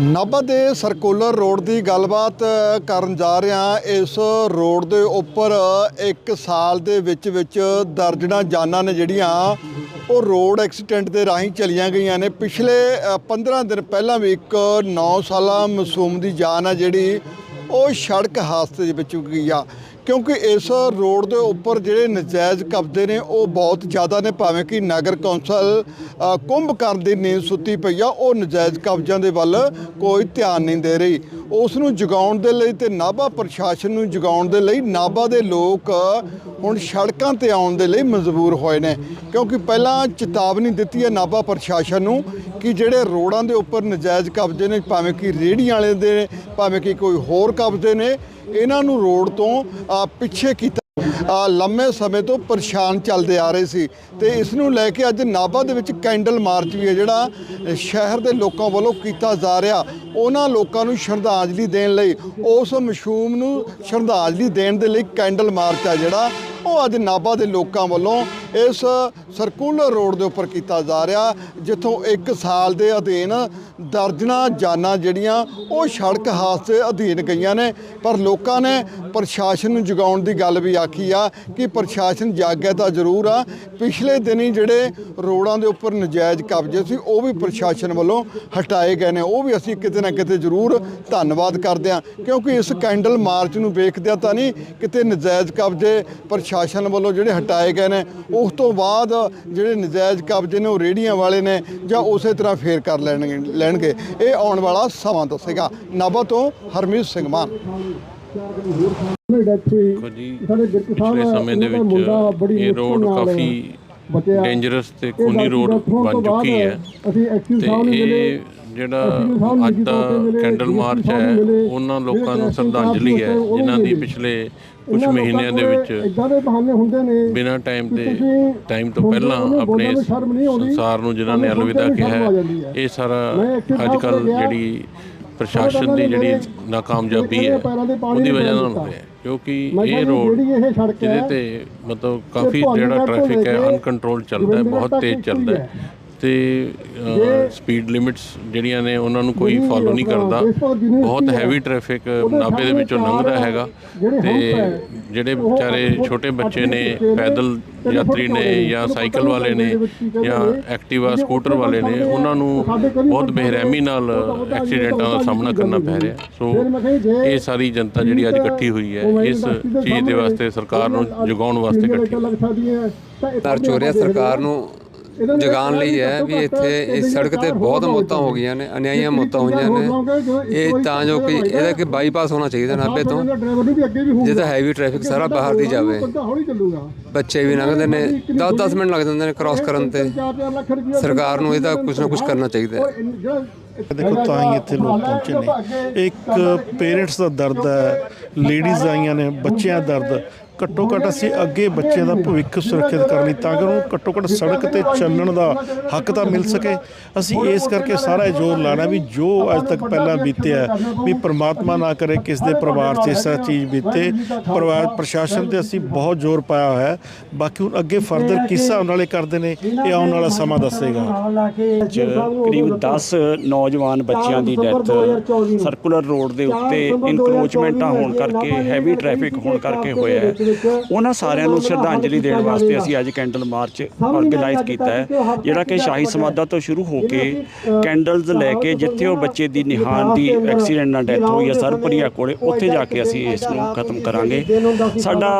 ਨਾਭਾ ਦੇ circular road ਦੀ ਗੱਲਬਾਤ ਕਰਨ ਜਾ ਰਹੇ ਹਾਂ। ਇਸ ਰੋਡ ਦੇ ਉੱਪਰ ਇੱਕ ਸਾਲ ਦੇ ਵਿੱਚ ਵਿੱਚ ਦਰਜਨਾਂ ਜਾਨਾਂ ਨੇ ਜਿਹੜੀਆਂ ਉਹ ਰੋਡ ਐਕਸੀਡੈਂਟ ਦੇ ਰਾਹੀਂ ਚਲੀਆਂ ਗਈਆਂ ਨੇ। ਪਿਛਲੇ ਅ, 15 ਦਿਨ ਪਹਿਲਾਂ ਵੀ ਇੱਕ 9 ਸਾਲਾ ਮਾਸੂਮ ਦੀ ਜਾਨ ਆ ਜਿਹੜੀ ਉਹ ਸੜਕ ਹਾਦਸੇ ਦੇ ਵਿੱਚ ਗਈ ਆ। ਕਿਉਂਕਿ ਇਸ ਰੋਡ ਦੇ ਉੱਪਰ ਜਿਹੜੇ ਨਜਾਇਜ਼ ਕਬਜ਼ੇ ਨੇ, ਉਹ ਬਹੁਤ ਜ਼ਿਆਦਾ ਨੇ। ਭਾਵੇਂ ਕਿ ਨਗਰ ਕੌਂਸਲ ਕੁੰਭ ਕਰਨ ਦੀ ਨੀਂਦ ਸੁੱਤੀ ਪਈ ਆ, ਉਹ ਨਜਾਇਜ਼ ਕਬਜ਼ਿਆਂ ਦੇ ਵੱਲ ਕੋਈ ਧਿਆਨ ਨਹੀਂ ਦੇ ਰਹੀ। ਉਸ ਨੂੰ ਜਗਾਉਣ ਦੇ ਲਈ ਤੇ ਨਾਭਾ ਪ੍ਰਸ਼ਾਸਨ ਨੂੰ ਜਗਾਉਣ ਦੇ ਲਈ, ਨਾਭਾ ਦੇ ਲੋਕ ਹੁਣ ਸੜਕਾਂ ਤੇ ਆਉਣ ਦੇ ਲਈ ਮਜਬੂਰ ਹੋਏ ਨੇ। ਕਿਉਂਕਿ ਪਹਿਲਾਂ ਚੇਤਾਵਨੀ ਦਿੱਤੀ ਹੈ ਨਾਭਾ ਪ੍ਰਸ਼ਾਸਨ ਨੂੰ ਕਿ ਜਿਹੜੇ ਰੋਡਾਂ ਦੇ ਉੱਪਰ ਨਜਾਇਜ਼ ਕਬਜ਼ੇ ਨੇ ਭਾਵੇਂ ਕਿ ਰੇਹੜੀਆਂ ਵਾਲੇ ਦੇ ਨੇ, ਭਾਵੇਂ ਕਿ ਕੋਈ ਹੋਰ ਕਬਜ਼ੇ ਨੇ ਇਹਨਾਂ ਨੂੰ ਰੋਡ ਤੋਂ ਪਿੱਛੇ ਕੀਤਾ ਲੰਮੇ ਸਮੇਂ ਤੋਂ ਪਰੇਸ਼ਾਨ ਚੱਲਦੇ ਆ ਰਹੇ ਸੀ। ਤੇ ਇਸ ਨੂੰ ਲੈ ਕੇ ਅੱਜ ਨਾਭਾ ਦੇ ਵਿੱਚ ਕੈਂਡਲ ਮਾਰਚ ਵੀ ਹੈ ਜਿਹੜਾ ਸ਼ਹਿਰ ਦੇ ਲੋਕਾਂ ਵੱਲੋਂ ਕੀਤਾ ਜਾ ਰਿਹਾ। ਉਹਨਾਂ ਲੋਕਾਂ ਨੂੰ ਸ਼ਰਧਾਂਜਲੀ ਦੇਣ ਲਈ ਉਸ ਮਸ਼ੂਮ ਨੂੰ ਸ਼ਰਧਾਂਜਲੀ ਦੇਣ ਦੇ ਲਈ ਕੈਂਡਲ ਮਾਰਚ ਆ ਜਿਹੜਾ ਉਹ ਅੱਜ ਨਾਭਾ ਦੇ ਲੋਕਾਂ ਵੱਲੋਂ ਇਸ ਸਰਕੂਲਰ ਰੋਡ ਦੇ ਉੱਪਰ ਕੀਤਾ ਜਾ ਰਿਹਾ, ਜਿੱਥੋਂ 1 ਸਾਲ ਦੇ ਅਧੀਨ ਦਰਜਨਾਂ ਜਾਨਾਂ ਜਿਹੜੀਆਂ ਉਹ ਸੜਕ ਹਾਦਸੇ ਅਧੀਨ ਗਈਆਂ ਨੇ। ਪਰ ਲੋਕਾਂ ਨੇ ਪ੍ਰਸ਼ਾਸਨ ਨੂੰ ਜਗਾਉਣ ਦੀ ਗੱਲ ਵੀ ਆਖੀ ਆ ਕਿ ਪ੍ਰਸ਼ਾਸਨ ਜਾਗਿਆ ਤਾਂ ਜ਼ਰੂਰ ਆ। ਪਿਛਲੇ ਦਿਨੀ ਜਿਹੜੇ ਰੋਡਾਂ ਦੇ ਉੱਪਰ ਨਜਾਇਜ਼ ਕਬਜ਼ੇ ਸੀ, ਉਹ ਵੀ ਪ੍ਰਸ਼ਾਸਨ ਵੱਲੋਂ ਹਟਾਏ ਗਏ ਨੇ। ਉਹ ਵੀ ਅਸੀਂ ਕਿਤੇ ਨਾ ਕਿਤੇ ਜ਼ਰੂਰ ਧੰਨਵਾਦ ਕਰਦੇ ਹਾਂ, ਕਿਉਂਕਿ ਇਸ ਕੈਂਡਲ ਮਾਰਚ ਨੂੰ ਵੇਖਦਿਆਂ ਤਾਂ ਨਹੀਂ ਕਿਤੇ ਨਜਾਇਜ਼ ਕਬਜ਼ੇ ਪ੍ਰਸ਼ਾਸਨ ਵੱਲੋਂ ਜਿਹੜੇ ਹਟਾਏ ਗਏ ਨੇ, ਉਸ ਤੋਂ ਬਾਅਦ ਜਿਹੜੇ ਨਜਾਇਜ਼ ਕਬਜ਼ੇ ਨੇ ਉਹ ਰੇੜੀਆਂ ਵਾਲੇ ਨੇ ਜਾਂ ਉਸੇ ਤਰ੍ਹਾਂ ਫੇਰ ਕਰ ਲੈਣਗੇ ਲੈਣਗੇ। ਇਹ ਆਉਣ ਵਾਲਾ ਸਮਾਂ ਦੱਸੇਗਾ। ਨਾਭਾ ਤੋਂ ਹਰਮੀਤ ਸਿੰਘ ਮਾਨ। ਦੇਖੋ ਜੀ ਪਿਛਲੇ ਸਮੇਂ ਦੇ ਵਿੱਚ ਇਹ ਰੋਡ ਕਾਫੀ ਡੇਂਜਰਸ ਤੇ ਖੂਨੀ ਰੋਡ ਬਣ ਚੁੱਕੀ ਹੈ। ਤੇ ਇਹ ਜਿਹੜਾ ਅੱਜ ਦਾ ਕੈਂਡਲ ਮਾਰਚ ਹੈ ਉਹਨਾਂ ਲੋਕਾਂ ਨੂੰ ਸ਼ਰਧਾਂਜਲੀ ਹੈ ਜਿਨ੍ਹਾਂ ਦੀ ਪਿਛਲੇ ਕੁਝ ਮਹੀਨਿਆਂ ਦੇ ਵਿੱਚ ਇਦਾਂ ਦੇ ਬਹਾਨੇ ਹੁੰਦੇ ਨੇ ਬਿਨਾਂ ਟਾਈਮ ਤੇ ਟਾਈਮ ਤੋਂ ਪਹਿਲਾਂ ਆਪਣੇ ਸੰਸਾਰ ਨੂੰ ਜਿਨ੍ਹਾਂ ਨੇ ਅਲਵਿਦਾ ਕਿਹਾ ਇਹ ਸਾਰਾ ਅੱਜ ਕੱਲ ਜਿਹੜੀ ਪ੍ਰਸ਼ਾਸਨ ਦੀ ਜਿਹੜੀ ਨਾਕਾਮਯਾਬੀ ਹੈ ਉਹਦੀ ਵਜ੍ਹਾ ਨਾਲ ਹੋਇਆ ਕਿਉਂਕਿ ਇਹ ਰੋਡ ਜਿਹਦੇ ਤੇ ਮਤਲਬ ਕਾਫੀ ਜਿਹੜਾ ਟ੍ਰੈਫਿਕ ਹੈ ਅਨਕੰਟਰੋਲ ਚੱਲਦਾ ਹੈ ਬਹੁਤ ਤੇਜ਼ ਚੱਲਦਾ ਹੈ। ਤੇ ਸਪੀਡ ਲਿਮਿਟਸ ਜਿਹੜੀਆਂ ਨੇ ਉਹਨਾਂ ਨੂੰ ਕੋਈ ਫਾਲੋ ਨਹੀਂ ਕਰਦਾ। ਬਹੁਤ ਹੈਵੀ ਟ੍ਰੈਫਿਕ ਨਾਭੇ ਦੇ ਵਿੱਚੋਂ ਲੰਘਦਾ ਹੈਗਾ। ਤੇ ਜਿਹੜੇ ਵਿਚਾਰੇ ਛੋਟੇ ਬੱਚੇ ਨੇ ਪੈਦਲ ਯਾਤਰੀ ਨੇ ਜਾਂ ਸਾਈਕਲ ਵਾਲੇ ਨੇ ਜਾਂ ਐਕਟਿਵਾ ਸਕੂਟਰ ਵਾਲੇ ਨੇ ਉਹਨਾਂ ਨੂੰ ਬਹੁਤ ਬੇਰਹਿਮੀ ਨਾਲ ਐਕਸੀਡੈਂਟਾਂ ਦਾ ਸਾਹਮਣਾ ਕਰਨਾ ਪੈ ਰਿਹਾ। ਸੋ ਇਹ ਸਾਰੀ ਜਨਤਾ ਜਿਹੜੀ ਅੱਜ ਇਕੱਠੀ ਹੋਈ ਹੈ ਇਸ ਚੀਜ਼ ਦੇ ਵਾਸਤੇ ਸਰਕਾਰ ਨੂੰ ਜਗਾਉਣ ਵਾਸਤੇ ਇਕੱਠੀ ਹੋਈ ਹੈ। ਤਾਂ ਚੋਰਿਆ ਸਰਕਾਰ ਨੂੰ ਜਗਾਉਣ ਲਈ ਹੈ ਵੀ ਇੱਥੇ ਇਸ ਸੜਕ ਤੇ ਬਹੁਤ ਮੌਤਾਂ ਹੋ ਗਈਆਂ ਨੇ ਅਨਿਆਈਆਂ ਮੌਤਾਂ ਹੋਈਆਂ ਨੇ। ਇਹ ਤਾਂ ਜੋ ਕਿ ਇਹਦਾ ਕਿ ਬਾਈਪਾਸ ਹੋਣਾ ਚਾਹੀਦਾ ਨਾਭੇ ਤੋਂ। ਜਿੱਥੇ ਹੈਵੀ ਟ੍ਰੈਫਿਕ ਸਾਰਾ ਬਾਹਰ ਦੀ ਜਾਵੇ। ਬੱਚੇ ਵੀ ਲੰਘਦੇ ਨੇ 10-10 ਮਿੰਟ ਲੱਗ ਜਾਂਦੇ ਨੇ ਕ੍ਰਾਸ ਕਰਨ ਤੇ। 4-4 ਲੱਖ ਰੁਪਏ ਸਰਕਾਰ ਨੂੰ ਇਹਦਾ ਕੁਝ ਨਾ ਕੁਝ ਕਰਨਾ ਚਾਹੀਦਾ ਹੈ। ਦੇਖੋ ਤਾਂ ਹੀ ਇੱਥੇ ਲੋਕ ਪਹੁੰਚੇ ਨੇ। ਇੱਕ ਪੇਰੈਂਟਸ ਦਾ ਦਰਦ ਹੈ ਲੇਡੀਜ਼ ਆਈਆਂ ਨੇ ਬੱਚਿਆਂ ਦਾ ਦਰਦ। ਘੱਟੋ ਘੱਟ ਅਸੀਂ ਅੱਗੇ ਬੱਚਿਆਂ ਦਾ ਭਵਿੱਖ ਸੁਰੱਖਿਅਤ ਕਰਨ ਲਈ ਤਾਂ ਕਿ ਉਹਨੂੰ ਘੱਟੋ ਘੱਟ ਸੜਕ ਤੇ ਚੱਲਣ ਦਾ ਹੱਕ ਤਾਂ ਮਿਲ ਸਕੇ। ਅਸੀਂ ਇਸ ਕਰਕੇ ਸਾਰਾ ਜ਼ੋਰ ਲਾਣਾ ਵੀ ਜੋ ਅੱਜ ਤੱਕ ਪਹਿਲਾਂ ਬੀਤਿਆ ਵੀ ਪ੍ਰਮਾਤਮਾ ਨਾ ਕਰੇ ਕਿਸ ਦੇ ਪਰਿਵਾਰ 'ਚ ਇਸ ਤਰ੍ਹਾਂ ਚੀਜ਼ ਬੀਤੇ। ਪਰਿਵਾਰ, ਪ੍ਰਸ਼ਾਸਨ ਤੇ ਅਸੀਂ ਬਹੁਤ ਜ਼ੋਰ ਪਾਇਆ ਹੋਇਆ ਬਾਕੀ ਹੁਣ ਅੱਗੇ ਫਰਦਰ ਕਿਸ ਹਿਸਾਬ ਨਾਲ ਇਹ ਕਰਦੇ ਨੇ, ਇਹ ਆਉਣ ਵਾਲਾ ਸਮਾਂ ਦੱਸੇਗਾ। ਕਰੀਬ 10 ਨੌਜਵਾਨ ਬੱਚਿਆਂ ਦੀ ਡੈਥ ਸਰਕੂਲਰ ਰੋਡ ਦੇ ਉੱਤੇ ਇਨਕਰੋਚਮੈਂਟਾਂ ਹੋਣ ਕਰਕੇ ਹੈਵੀ ਟ੍ਰੈਫਿਕ ਹੋਣ ਕਰਕੇ ਹੋਇਆ ਹੈ। ਉਹਨਾਂ ਸਾਰਿਆਂ ਨੂੰ ਸ਼ਰਧਾਂਜਲੀ ਦੇਣ ਵਾਸਤੇ ਅਸੀਂ ਅੱਜ ਕੈਂਡਲ ਮਾਰਚ ਆਰਗੇਨਾਈਜ਼ ਕੀਤਾ ਹੈ ਜਿਹੜਾ ਕਿ ਸ਼ਾਹੀ ਸਮਾਧਾ ਤੋਂ ਸ਼ੁਰੂ ਹੋ ਕੇ ਕੈਂਡਲਸ ਲੈ ਕੇ ਜਿੱਥੇ ਉਹ ਬੱਚੇ ਦੀ ਨਿਹਾਨ ਦੀ ਐਕਸੀਡੈਂਟ ਨਾਲ ਡੈਥ ਹੋਈ ਹੈ ਸਰਪਰੀਆ ਕੋਲੇ ਉੱਥੇ ਜਾ ਕੇ ਅਸੀਂ ਇਸ ਨੂੰ ਖਤਮ ਕਰਾਂਗੇ। ਸਾਡਾ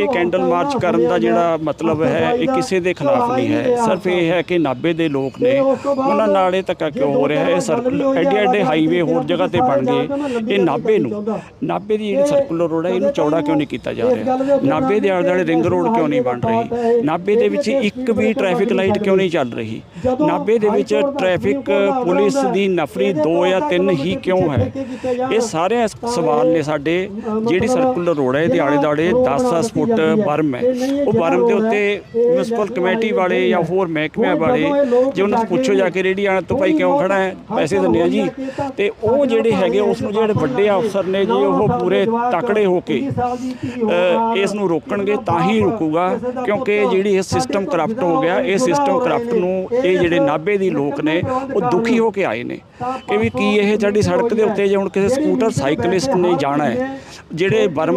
ਇਹ ਕੈਂਡਲ ਮਾਰਚ ਕਰਨ ਦਾ ਜਿਹੜਾ ਮਤਲਬ ਹੈ, ਇਹ ਕਿਸੇ ਦੇ ਖਿਲਾਫ ਨਹੀਂ ਹੈ। ਸਿਰਫ ਇਹ ਹੈ ਕਿ ਨਾਭੇ ਦੇ ਲੋਕ ਨੇ, ਉਹਨਾਂ ਨਾਲ ਇਹ ਧੱਕਾ ਕਿਉਂ ਹੋ ਰਿਹਾ ਹੈ? ਇਹ ਸਰਕਲ ਐਡੇ ਐਡੇ ਹਾਈਵੇ ਹੋਰ ਜਗ੍ਹਾ ਤੇ ਬਣ ਗਏ। ਇਹ ਨਾਭੇ ਨੂੰ, ਨਾਭੇ ਦੀ ਜਿਹੜੀ ਸਰਕੂਲਰ ਰੋਡ ਹੈ, ਇਹਨੂੰ ਚੌੜਾ ਕਿਉਂ ਨਹੀਂ ਕੀਤਾ ਜਾ ਰਿਹਾ? ਨਾਭੇ ਦੇ ਆਲੇ ਦੁਆਲੇ ਰਿੰਗ ਰੋਡ ਕਿਉਂ ਨਹੀਂ ਬਣ ਰਹੀ? ਨਾਭੇ ਦੇ ਵਿੱਚ ਇੱਕ ਵੀ ਟ੍ਰੈਫਿਕ ਲਾਈਟ ਕਿਉਂ ਨਹੀਂ ਚੱਲ ਰਹੀ? ਨਾਭੇ ਦੇ ਵਿੱਚ ਟ੍ਰੈਫਿਕ ਪੁਲਿਸ ਦੀ ਨਫਰੀ 2 ਜਾਂ 3 ਹੀ ਕਿਉਂ ਹੈ? ਇਹ ਸਾਰੇ ਸਵਾਲ ਨੇ ਸਾਡੇ। ਜਿਹੜੀ ਸਰਕੂਲਰ ਰੋਡ ਹੈ, ਇਹਦੇ ਆਲੇ ਦੁਆਲੇ 10 10 ਫੁੱਟ ਬਰਮ ਹੈ। ਉਹ ਬਰਮ ਦੇ ਉੱਤੇ ਮਿਊਨਿਸਪਲ ਕਮੇਟੀ ਵਾਲੇ ਜਾਂ ਹੋਰ ਮਹਿਕਮਿਆਂ ਵਾਲੇ ਜੇ ਉਹਨਾਂ ਨੂੰ ਪੁੱਛੋ ਜਾ ਕੇ ਰੇੜੀ ਆਣ ਤੋਂ ਭਾਈ ਕਿਉਂ ਖੜਾ ਹੈ? ਪੈਸੇ ਦਿੰਦੇ ਆ ਜੀ। ਤੇ ਉਹ ਜਿਹੜੇ ਹੈਗੇ ਉਸ ਨੂੰ ਜਿਹੜੇ ਵੱਡੇ ਅਫਸਰ ਨੇ ਜੀ ਉਹ ਪੂਰੇ ਤਕੜੇ ਹੋ ਕੇ ਇਸ ਨੂੰ ਰੋਕਣਗੇ ਤਾਂ ਹੀ ਰੁਕੂਗਾ ਕਿਉਂਕਿ ਜਿਹੜੀ ਇਹ ਸਿਸਟਮ ਕਰਪਟ ਹੋ ਗਿਆ ਇਹ ਸਿਸਟਮ ਕਰਪਟ ਨੂੰ ਇਹ ਜਿਹੜੇ ਨਾਭੇ ਦੀ ਲੋਕ ਨੇ ਉਹ ਦੁਖੀ ਹੋ ਕੇ ਆਏ ਨੇ। ਕਿ ਵੀ ਕੀ ਇਹ ਸਾਡੀ ਸੜਕ ਦੇ ਉੱਤੇ ਜੇ ਹੁਣ ਕਿਸੇ ਸਕੂਟਰ ਸਾਈਕਲਿਸਟ ਨੇ ਜਾਣਾ ਹੈ ਜਿਹੜੇ ਬਰਮ